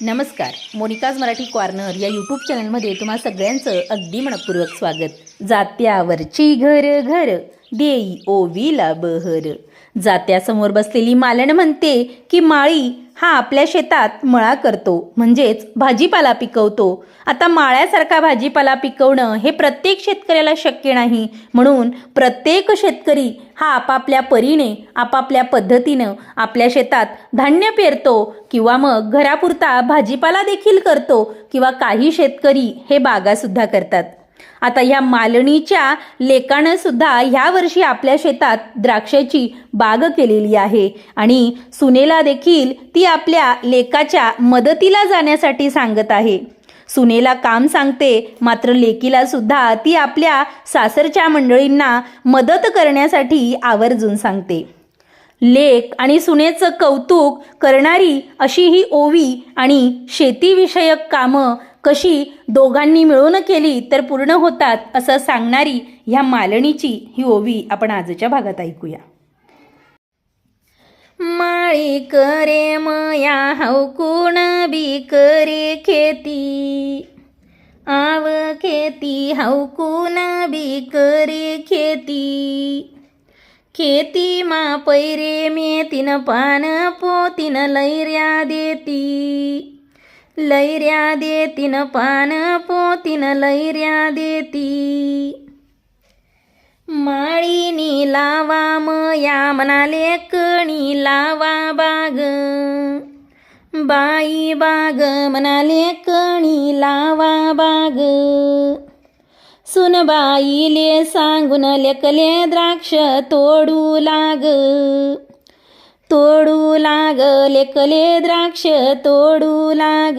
नमस्कार मोनिकाज मराठी कॉर्नर या यूट्यूब चॅनलमध्ये तुम्हा सगळ्यांचं अगदी मनपूर्वक स्वागत. जात्यावरची घर घर देई ओवीला बहर. जात्यासमोर बसलेली मालन म्हणते की माळी हा आपल्या शेतात मळा करतो म्हणजेच भाजीपाला पिकवतो. आता माळ्यासारखा भाजीपाला पिकवणं हे प्रत्येक शेतकऱ्याला शक्य नाही. म्हणून प्रत्येक शेतकरी हा आपापल्या परीने आपापल्या पद्धतीनं आपल्या शेतात धान्य पेरतो किंवा मग घरापुरता भाजीपाला देखील करतो किंवा काही शेतकरी हे बागासुद्धा करतात. आता ह्या मालणीच्या लेकानं सुद्धा ह्या वर्षी आपल्या शेतात द्राक्षाची बाग केलेली आहे. आणि सुनेला देखील ती आपल्या लेकाच्या मदतीला जाण्यासाठी सांगत आहे. सुनेला काम सांगते मात्र लेकीला सुद्धा ती आपल्या सासरच्या मंडळींना मदत करण्यासाठी आवर्जून सांगते. लेख आणि सुनेचं कौतुक करणारी अशी ही ओवी आणि शेतीविषयक कामं कशी दोघांनी मिळून केली तर पूर्ण होतात असं सांगणारी ह्या मालणीची ही ओवी आपण आजच्या भागात ऐकूया. माळी करे मया हौकुण बी करे खेती? आव खेती हौकुण बी करे खेती? खेती मा पैरे मेतीन पान पोतीन लैर्या देती. लैर्या देतीन पान पोतीन लैर्या देती माळीनी लावा मया म्हणाले कणी लावा बाग. बाई बाग म्हणाले कणी लावा बाग. सुनबाईले सांगून लेकले द्राक्ष तोडू लाग. तोडू लाग लेकले द्राक्ष तोडू लाग.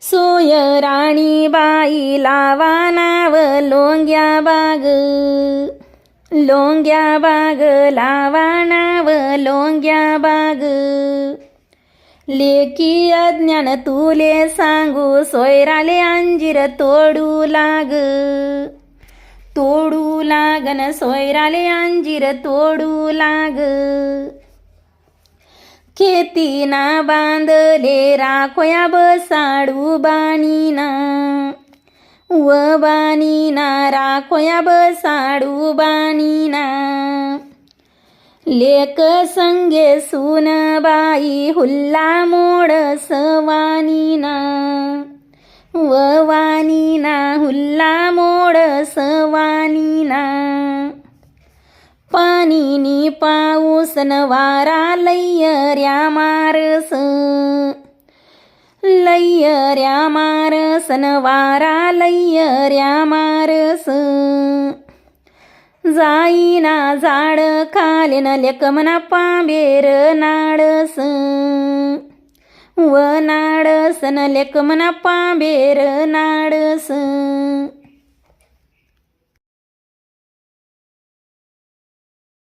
सोय राणी बाई लावा नाव लोंग्या बाग. लोंग्या बाग लावा नाव लोंग्या बाग. लेकी अज्ञान तुले सांगू सोयराले अंजीर तोडू लाग. तोडू लागन सोयराले अंजीर तोडू लाग. खेतीना बांधले राखोया बसाडू बाणीना. व बाणीना राखोया बसाडू बाणीना. लेक संगे सुन बाई हुल्ला मोड सवानीना व वाणीना हुल्ला पाणीनी पाऊस नवारा वारा लय्यर्या मारस लय्यर्या मारस नवारा वारा लय्यर्या मारस जाईना झाड खालेन लेकमना पांबेर नाडस. व नाडस न लेकमना पांबेर नाडस.